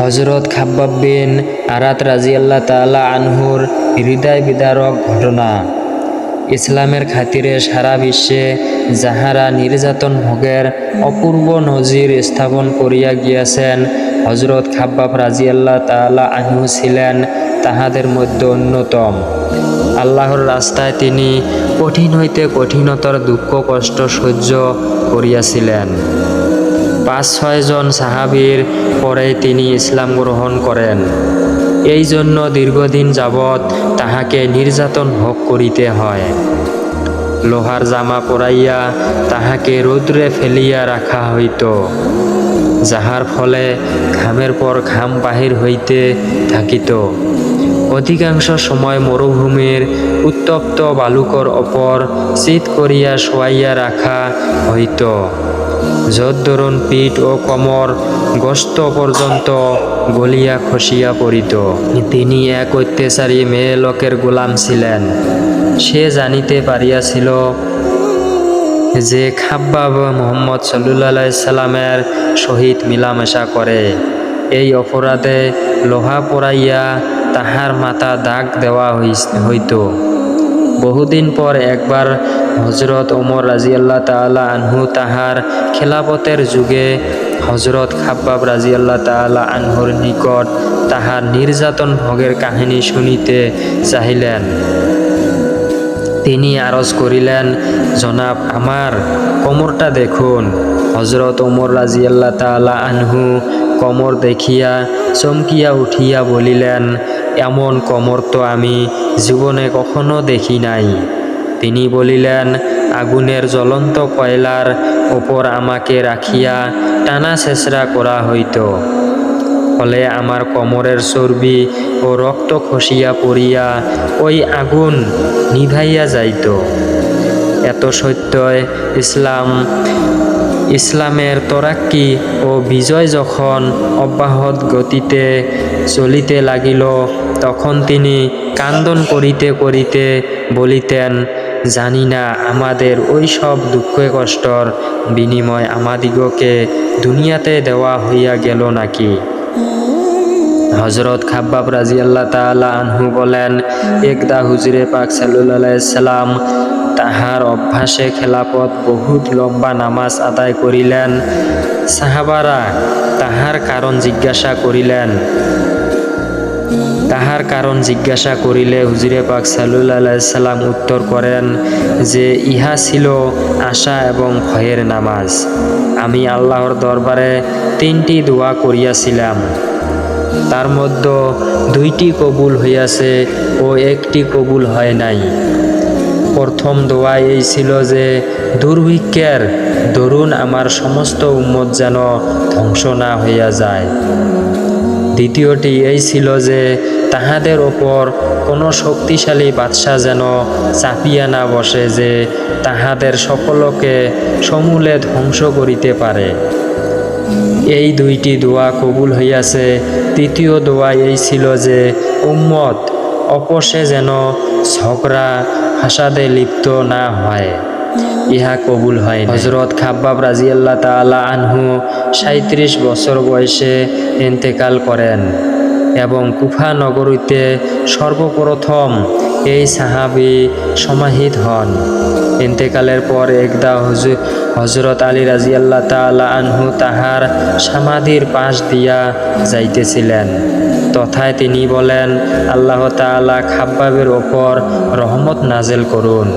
হজরত খাব্বাব বিন আরাত রাজিয়াল্লাহ তাআলা আনহুর হৃদয় বিদারক ঘটনা। ইসলামের খাতিরে সারা বিশ্বে যাহারা নির্যাতন ভোগের অপূর্ব নজির স্থাপন করিয়া গিয়াছেন হজরত খাব্বাব রাজিয়াল্লাহ তাআলা আনহু ছিলেন তাহাদের মধ্যে অন্যতম। আল্লাহর রাস্তায় তিনি কঠিন হইতে কঠিনতর দুঃখ, কষ্ট সহ্য করিয়াছিলেন। পাঁচ ছয়জন সাহাবীর পরে তিনি ইসলাম গ্রহণ করেন। এই জন্য দীর্ঘদিন যাবৎ তাহাকে নির্যাতন ভোগ করিতে হয়। লোহার জামা পরাইয়া তাহাকে রৌদ্রে ফেলিয়া রাখা হইত, যাহার ফলে ঘামের পর ঘাম বাহির হইতে থাকিত। অধিকাংশ সময় মরুভূমির উত্তপ্ত বালুকর অপর শীত করিয়া শোয়াইয়া রাখা হইত। দরুন পিঠ ও কোমর গোস্ত পর্যন্ত গলিয়া খসিয়া পড়িত। তিনি এক অত্যাচারী মেয়ে লোকের গোলাম ছিলেন। সে জানিতে পারিয়াছিল যে খাব্বাব মোহাম্মদ সাল্লাহ সাল্লামের সহিত মিলামেশা করে। এই অপরাধে লোহা পোড়াইয়া তাহার মাথা দাগ দেওয়া হইত। বহুদিন পর একবার হজরত ওমর রাজিয়াল্লাহ তাআলা আনহু তাহার খেলাপথের যুগে হজরত খাব্বাব রাজিয়াল্লাহ তাআলা আনহুর নিকট তাহার নির্যাতন ভোগের কাহিনী শুনিতে চাহিলেন। তিনি আরজ করিলেন, জনাব, আমার কোমরটা দেখুন। হজরত ওমর রাজিয়াল্লাহ তাআলা আনহু কোমর দেখিয়া চমকিয়া উঠিয়া বলিলেন, এমন কোমর তো আমি জীবনে কখনো দেখি নাই। তিনি বলিলেন, আগুনের জ্বলন্ত কয়লার ওপর আমাকে রাখিয়া টানা ছেঁচড়া করা হইত। ফলে আমার কোমরের চর্বি ও রক্ত খসিয়া পড়িয়া ওই আগুন নিভাইয়া যাইত। এত সত্যই ইসলাম, ইসলামের তরাক্কি ও বিজয় যখন অব্যাহত গতিতে চলিতে লাগিল, তখন তিনি কান্দন করিতে করিতে বলিতেন জানি না, আমাদের ওই সব দুঃখ কষ্টর বিনিময় আমাদিগকে দুনিয়াতে দেওয়া হইয়া গেল নাকি? হজরত খাব্বাব রাজি আল্লাহ তালা আনহু বলেন, একদা হুজুরে পাক সাল্লাম তাহার অভ্যাসে খেলাপথ বহুত লম্বা নামাজ আদায় করিলেন। সাহাবারা তাহার কারণ জিজ্ঞাসা করিলেন তাহার কারণ জিজ্ঞাসা করিলে হুজুরে পাক সাল্লাহ সাল্লাম উত্তর করেন যে, ইহা ছিল আশা এবং ভয়ের নামাজ। আমি আল্লাহর দরবারে তিনটি দোয়া করিয়াছিলাম। তার মধ্যে দুইটি কবুল হইয়াছে ও একটি কবুল হয় নাই। প্রথম দোয়া এই ছিল যে, দুর্ভিক্ষের দরুন আমার সমস্ত উম্মত যেন ধ্বংস না হইয়া যায়। দ্বিতীয়টি এই ছিল যে তাহাদের ওপর কোনো শক্তিশালী বাদশাহ যেন চাপিয়া না বসে যে তাহাদের সকলকে সমূলে ধ্বংস করিতে পারে। এই দুইটি দোয়া কবুল হইয়াছে। তৃতীয় দোয়া এই ছিল যে, উম্মত, অপসে যেন ঝগড়া হাসাদে লিপ্ত না হয়। ইহা কবুল হয় হজরত খাব্বাব রাজিয়াল্লাহ তাআলা আনহু সাঁত্রিশ বছর বয়সে ইন্তেকাল করেন। এবং কুফা নগরীতে সর্বপ্রথম এই সাহাবি সমাহিত হন। ইন্তেকালের পর একদা হজু হজরত আলী রাজিয়াল্লাহ তাআলা আনহু তাহার সমাধির পাশ দিয়া যাইতেছিলেন। তথায় তিনি বলেন, আল্লাহ তাআলা খাব্বাবের ওপর রহমত নাজেল করুন।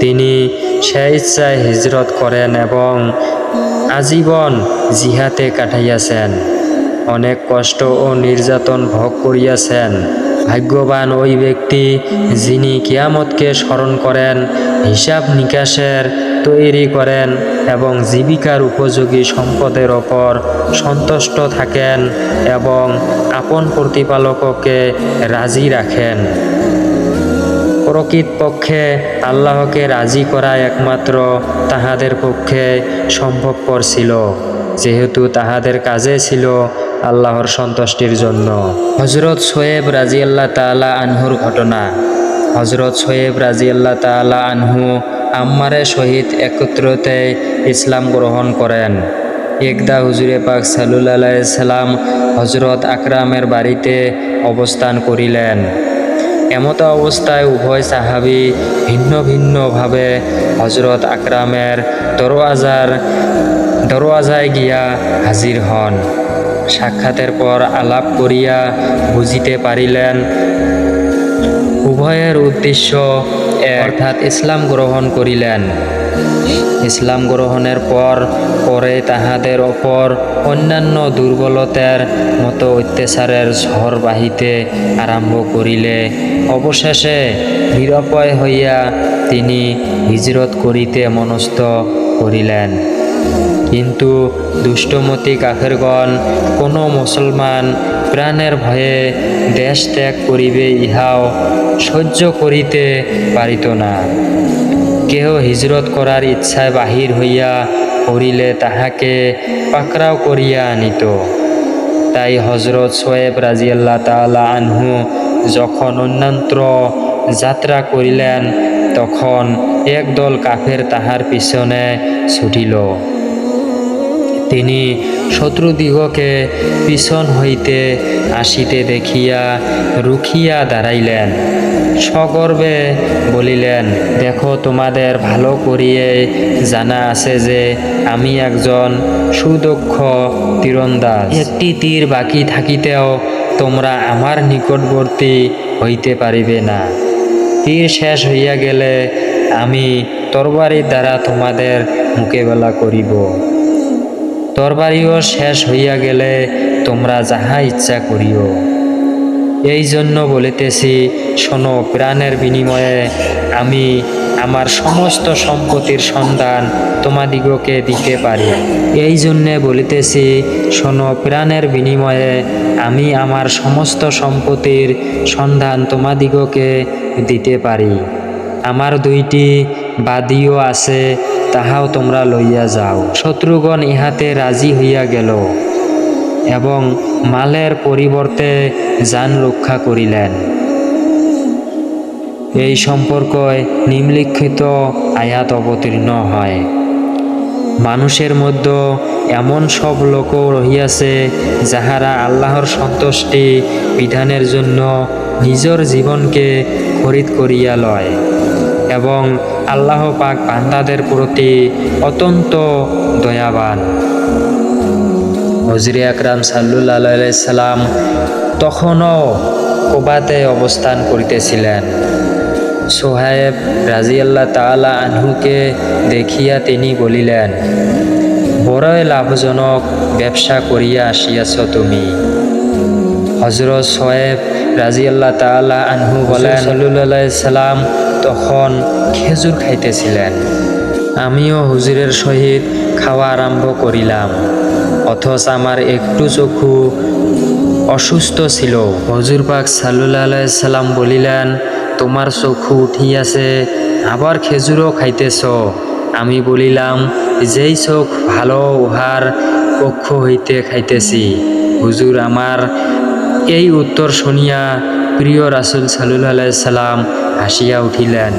তিনি সে ইচ্ছায় হিজরত করেন এবং আজীবন জিহাতে কাটাইয়াছেন। অনেক কষ্ট ও নির্যাতন ভোগ করিয়াছেন। ভাগ্যবান ওই ব্যক্তি যিনি কিয়ামতকে স্মরণ করেন, হিসাব নিকাশের তৈরি করেন এবং জীবিকার উপযোগী সম্পদের ওপর সন্তুষ্ট থাকেন এবং আপন প্রতিপালককে রাজি রাখেন। প্রকৃতপক্ষে আল্লাহকে রাজি করা একমাত্র তাহাদের পক্ষে সম্ভবপর ছিল। যেহেতু তাহাদের কাজে ছিল আল্লাহর সন্তুষ্টির জন্য। হজরত সোয়েব রাজি আল্লাহ তালা আনহুর ঘটনা। হজরত সোয়েব রাজি আল্লাহ তালা আনহু আম্মারের সহিত একত্রতে ইসলাম গ্রহণ করেন। একদা হুজুরে পাক সাল্লাহ সাল্লাম হজরত আকরামের বাড়িতে অবস্থান করিলেন। এমত অবস্থায় উভয় সাহাবি ভিন্ন ভিন্নভাবে হজরত আকরামের দরওয়াজার দরওয়াজায় গিয়া হাজির হন। সাক্ষাতের পর আলাপ করিয়া বুঝিতে পারিলেন, উভয়ের উদ্দেশ্য অর্থাৎ ইসলাম গ্রহণ করিলেন। ইসলাম গ্রহণের পর পরে তাহাদের ওপর অন্যান্য দুর্বলতার মতো অত্যাচারের ঝড় বাহিতে আরম্ভ করিলে। অবশেষে নিরপয় হইয়া তিনি হিজরত করিতে মনস্থ করিলেন। কিন্তু দুষ্টমতি কাফেরগণ, কোনো মুসলমান প্রাণের ভয়ে দেশ ত্যাগ করিবে ইহাও সহ্য করিতে পারিত না। কেহ হিজরত করার ইচ্ছায় বাহির হইয়া পড়িলে তাহাকে পাকড়াও করিয়া আনিত। তাই হজরত সোয়েব রাজিয়াল্লাহ তালা আনহু যখন অন্যান্ত্র যাত্রা করিলেন, তখন একদল কাফের তাহার পিছনে ছুটিল। তিনি শত্রুদিগকে পিছন হইতে আসিতে দেখিয়া রুখিয়া দাঁড়াইলেন। সগর্বে বলিলেন, দেখো, তোমাদের ভালো করিয়ে জানা আছে যে আমি একজন সুদক্ষ তীরন্দাজ। একটি তীর বাকি থাকিতেও তোমরা আমার নিকটবর্তী হইতে পারিবে না। তীর শেষ হইয়া গেলে আমি তরবারির দ্বারা তোমাদের মোকাবেলা করিব। তরবারিও শেষ হইয়া গেলে তোমরা যাহা ইচ্ছা করিও। এই জন্য বলিতেছি, শোনো, প্রাণের বিনিময়ে আমি আমার সমস্ত সম্পত্তির সন্ধান তোমাদিগকে দিতে পারি। এই জন্যে বলিতেছি, শোনো, প্রাণের বিনিময়ে আমি আমার সমস্ত সম্পত্তির সন্ধান তোমাদিগকে দিতে পারি। আমার দুইটি বাদিও আছে, তাহাও তোমরা লইয়া যাও। শত্রুগণ ইহাতে রাজি হইয়া গেল এবং মালের পরিবর্তে যান রক্ষা করিলেন। এই সম্পর্কয় নিম্নলিখিত আয়াত অবতীর্ণ হয়। মানুষের মধ্যে এমন সব লোকও রহিয়াছে, যাহারা আল্লাহর সন্তুষ্টি বিধানের জন্য নিজের জীবনকে খরিদ করিয়া লয়। এবং আল্লাহ পাক বান্দাদের প্রতি অত্যন্ত দয়াবান। হজরি আকরাম সাল্লু সাল্লাম তখনও কোবাতে অবস্থান করিতেছিলেন। সোহায়েব রাজিয়াল্লাহ তাআলা আনহুকে দেখিয়া তিনি বলিলেন, বড়ই লাভজনক ব্যবসা করিয়া আসিয়াছ তুমি। হজরত সোয়েব রাজিয়াল্লাহ তাআলা আনহু বলেন সাল্লাহ সাল্লাম তখন খেজুর খাইতেছিলেন। আমিও হুজুরের সহিত খাওয়া আরম্ভ করিলাম। অথচ আমার একটু চক্ষু অসুস্থ ছিল। হজুর পাক সাল্লাহ সাল্লাম বলিলেন, তোমার চক্ষু উঠিয়াছে, আবার খেজুরও খাইতেছ? আমি বলিলাম, যেই চোখ ভালো, উহার পক্ষ হইতে খাইতেছি। হুজুর আমার এই উত্তর শুনিয়া প্রিয় রাসুল সাল্লাহ সাল্লাম হাসিয়া উঠিলেন।